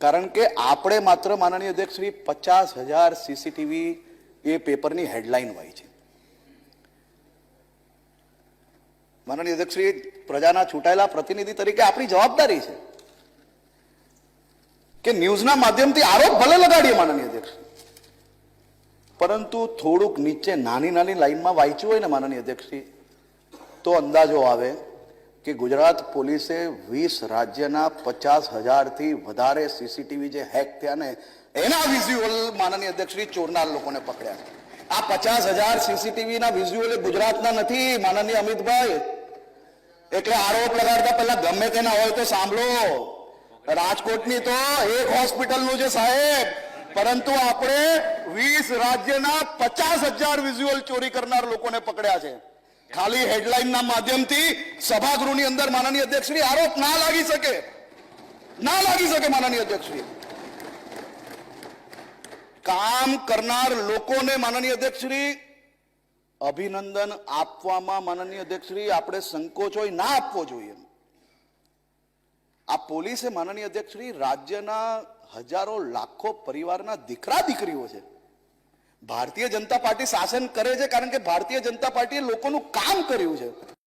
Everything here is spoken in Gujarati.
કારણ કે આપણે માત્ર માનનીય અધ્યક્ષશ્રી પચાસ હજાર સીસીટીવી એ પેપરની હેડલાઇન હોય છે. માનનીય અધ્યક્ષ શ્રી, પ્રજાના ચૂંટાયેલા પ્રતિનિધિ તરીકે આપણી જવાબદારી છે કે ન્યૂઝના માધ્યમથી આરોપ ભલે લગાડીએ માનનીય અધ્યક્ષ પરંતુ થોડુંક નીચે નાની નાની લાઈનમાં વાંચ્યું હોય ને માનનીય અધ્યક્ષશ્રી તો અંદાજો આવે કે ગુજરાત પોલીસે વીસ રાજ્યના પચાસ હજારથી વધારે સીસીટીવી જે હેક થયા ને, એના વિઝ્યુઅલ માનનીય અધ્યક્ષશ્રી ચોરનાર લોકોને પકડ્યા આ પચાસ હજાર સીસીટીવીના વિઝ્યુઅલ ગુજરાતના નથી, માનનીય અમિતભાઈ. એટલે આરોપ લગાડતા પહેલા ગમે તેના હોય તો સાંભળો. રાજકોટની તો એક હોસ્પિટલનું છે સાહેબ. પરંતુ આપણે વીસ રાજ્યના પચાસ હજાર વિઝ્યુઅલ ચોરી કરનાર લોકોને પકડ્યા છે. ખાલી હેડલાઇનના માધ્યમથી સભાગૃહની અંદર માનનીય અધ્યક્ષશ્રી આરોપ ના લાગી શકે. ના લાગી શકે માનનીય અધ્યક્ષશ્રી. કામ કરનાર લોકોને માનનીય અધ્યક્ષશ્રી અભિનંદન આપવામાં માનનીય અધ્યક્ષશ્રી આપણે સંકોચ હોય ના આપવો જોઈએ આ પોલીસે માનનીય અધ્યક્ષશ્રી રાજ્યના હજારો લાખો પરિવારના દીકરા દીકરીઓ છે. ભારતીય જનતા પાર્ટી શાસન કરે છે કારણ કે ભારતીય જનતા પાર્ટીએ લોકોનું કામ કર્યું છે.